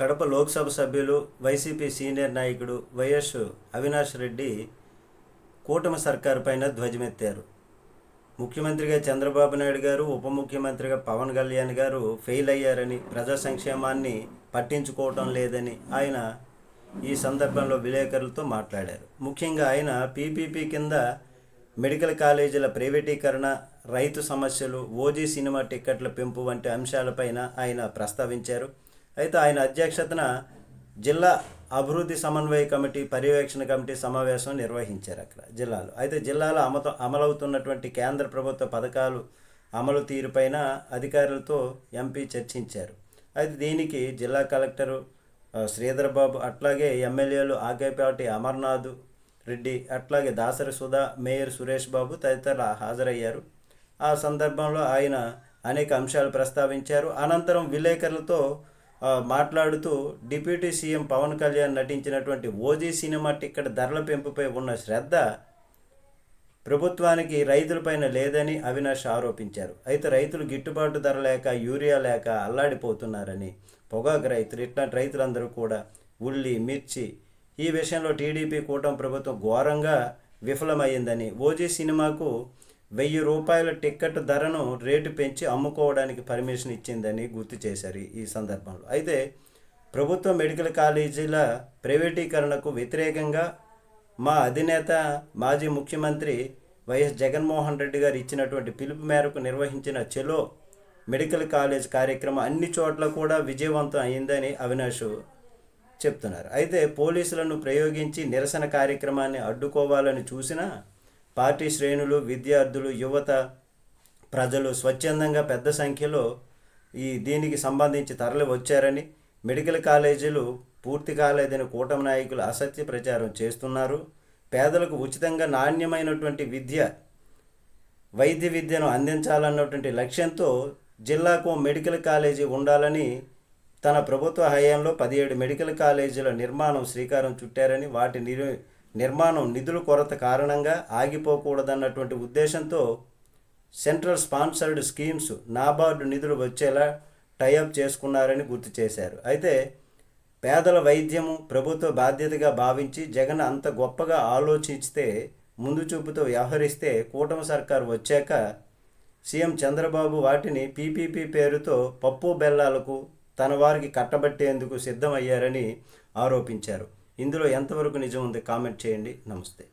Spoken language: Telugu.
కడప లోక్సభ సభ్యులు వైసీపీ సీనియర్ నాయకుడు వైఎస్ అవినాష్ రెడ్డి కూటమి సర్కారు పైన ధ్వజమెత్తారు. ముఖ్యమంత్రిగా చంద్రబాబు నాయుడు గారు ఉప ముఖ్యమంత్రిగా పవన్ కళ్యాణ్ గారు ఫెయిల్ అయ్యారని ప్రజా సంక్షేమాన్ని పట్టించుకోవటం లేదని ఆయన ఈ సందర్భంలో విలేకరులతో మాట్లాడారు. ముఖ్యంగా ఆయన పీపీపీ కింద మెడికల్ కాలేజీల ప్రైవేటీకరణ రైతు సమస్యలు ఓజీ సినిమా టిక్కెట్ల పెంపు వంటి అంశాలపైన ఆయన ప్రస్తావించారు. అయితే ఆయన అధ్యక్షతన జిల్లా అభివృద్ధి సమన్వయ కమిటీ పర్యవేక్షణ కమిటీ సమావేశం నిర్వహించారు అక్కడ జిల్లాలో. అయితే జిల్లాలో అమత అమలవుతున్నటువంటి కేంద్ర ప్రభుత్వ పథకాలు అమలు తీరుపైన అధికారులతో ఎంపీ చర్చించారు. అయితే దీనికి జిల్లా కలెక్టరు శ్రీధర్ బాబు అట్లాగే ఎమ్మెల్యేలు ఆకేపాటి అమర్నాథ్ రెడ్డి అట్లాగే దాసరి సుధా మేయర్ సురేష్ బాబు తదితరులు హాజరయ్యారు. ఆ సందర్భంలో ఆయన అనేక అంశాలు ప్రస్తావించారు. అనంతరం విలేకరులతో మాట్లాడుతూ డిప్యూటీ సీఎం పవన్ కళ్యాణ్ నటించినటువంటి ఓజీ సినిమా టిక్కెట్ ధరల పెంపుపై ఉన్న శ్రద్ధ ప్రభుత్వానికి రైతులపైన లేదని అవినాష్ ఆరోపించారు. అయితే రైతులు గిట్టుబాటు ధర లేక యూరియా లేక అల్లాడిపోతున్నారని పొగాకు రైతులు ఇట్లాంటి రైతులందరూ కూడా ఉల్లి మిర్చి ఈ విషయంలో టీడీపీ కూటమి ప్రభుత్వం ఘోరంగా విఫలమైందని ఓజీ సినిమాకు వెయ్యి రూపాయల టిక్కెట్ ధరను రేటు పెంచి అమ్ముకోవడానికి పర్మిషన్ ఇచ్చిందని గుర్తు చేశారు ఈ సందర్భంలో. అయితే ప్రభుత్వ మెడికల్ కాలేజీల ప్రైవేటీకరణకు వ్యతిరేకంగా మా అధినేత మాజీ ముఖ్యమంత్రి వైఎస్ జగన్మోహన్ రెడ్డి గారు ఇచ్చినటువంటి పిలుపు మేరకు నిర్వహించిన చెలో మెడికల్ కాలేజ్ కార్యక్రమం అన్ని చోట్ల కూడా విజయవంతం అయిందని అవినాష్ చెప్తున్నారు. అయితే పోలీసులను ప్రయోగించి నిరసన కార్యక్రమాన్ని అడ్డుకోవాలని చూసినా పార్టీ శ్రేణులు విద్యార్థులు యువత ప్రజలు స్వచ్ఛందంగా పెద్ద సంఖ్యలో ఈ దీనికి సంబంధించి తరలి వచ్చారని మెడికల్ కాలేజీలు పూర్తి కాలేదని కూటమి నాయకులు అసత్య ప్రచారం చేస్తున్నారు. పేదలకు ఉచితంగా నాణ్యమైనటువంటి విద్య వైద్య విద్యను అందించాలన్నటువంటి లక్ష్యంతో జిల్లాకు మెడికల్ కాలేజీ ఉండాలని తన ప్రభుత్వ హయాంలో పదిహేడు మెడికల్ కాలేజీల నిర్మాణం శ్రీకారం చుట్టారని వాటి నిర్ నిర్మాణం నిధుల కొరత కారణంగా ఆగిపోకూడదన్నటువంటి ఉద్దేశంతో సెంట్రల్ స్పాన్సర్డ్ స్కీమ్స్ నాబార్డు నిధులు వచ్చేలా టైఅప్ చేసుకున్నారని గుర్తు చేశారు. అయితే పేదల వైద్యము ప్రభుత్వ బాధ్యతగా భావించి జగన్ అంత గొప్పగా ఆలోచిస్తే ముందు చూపుతో వ్యవహరిస్తే కూటమి సర్కారు వచ్చాక సీఎం చంద్రబాబు వాటిని పీపీపీ పేరుతో పప్పు బెల్లాలకు తన వారికి కట్టబట్టేందుకు సిద్ధమయ్యారని ఆరోపించారు. ఇందులో ఎంతవరకు నిజం ఉంది కామెంట్ చేయండి. నమస్తే.